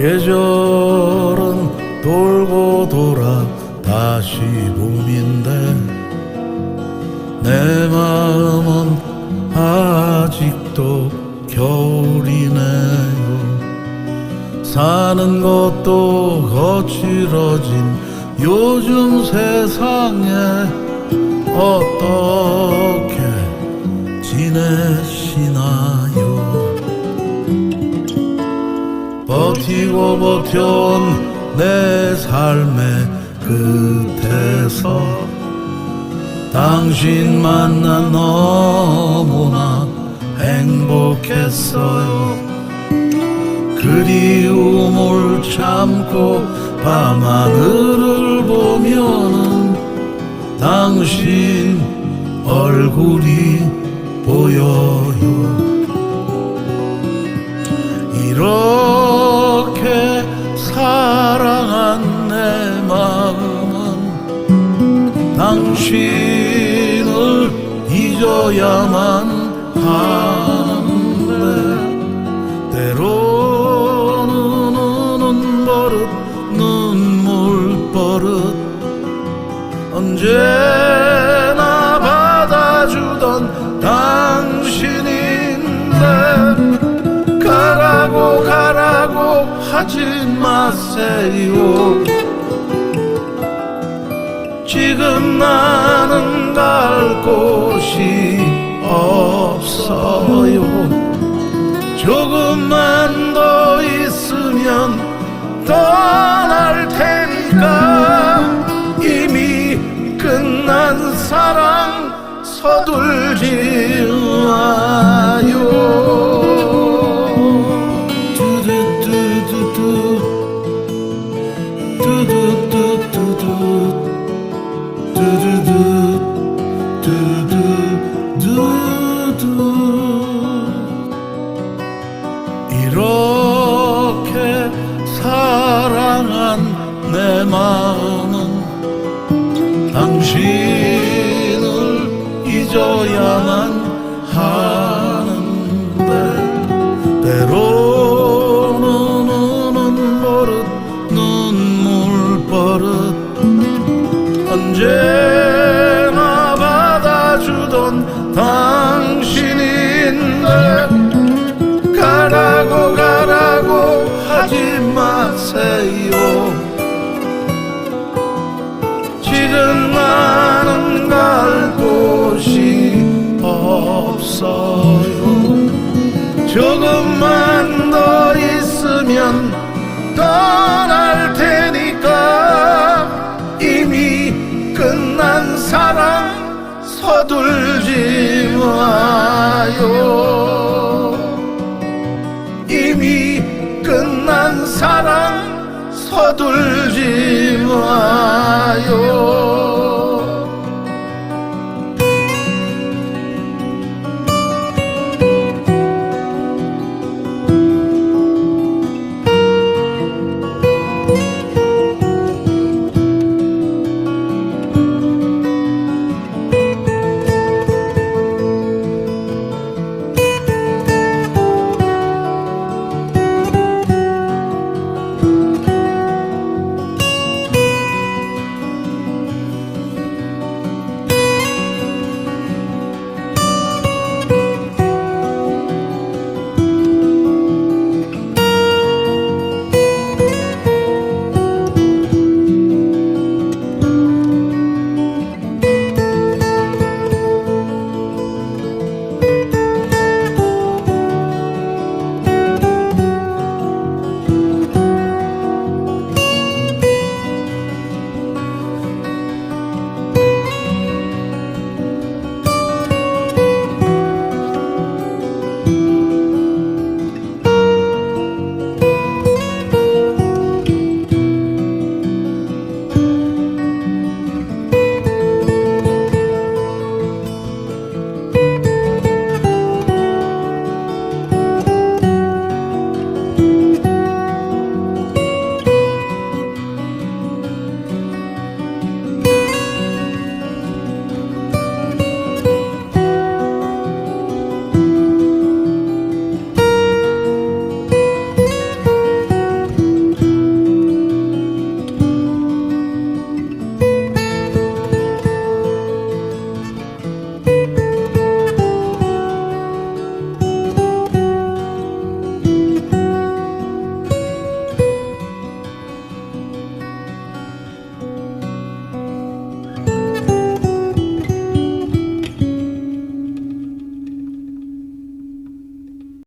계절은 돌고 돌아 다시 봄인데 내 마음은 아직도 겨울이네요. 사는 것도 거칠어진 요즘 세상에 어떻게 지내시나요 버티고 버텨온 내 삶의 끝에서 당신 만나 너무나 행복했어요. 그리움을 참고 밤하늘을 보면은 당신 얼굴이 보여요 잊어야만 하는데 때로는 우는 버릇 눈물 버릇. 언제나 받아주던 당신인데 가라고 가라고 하지 마세요 지금 나는 갈 곳이 없어요. 조금만 더 있으면 떠날 테니까. 이미 끝난 사랑 서둘지 마 당신을 잊어야만 하 당신인데 이미 끝난 사랑 서둘지 마요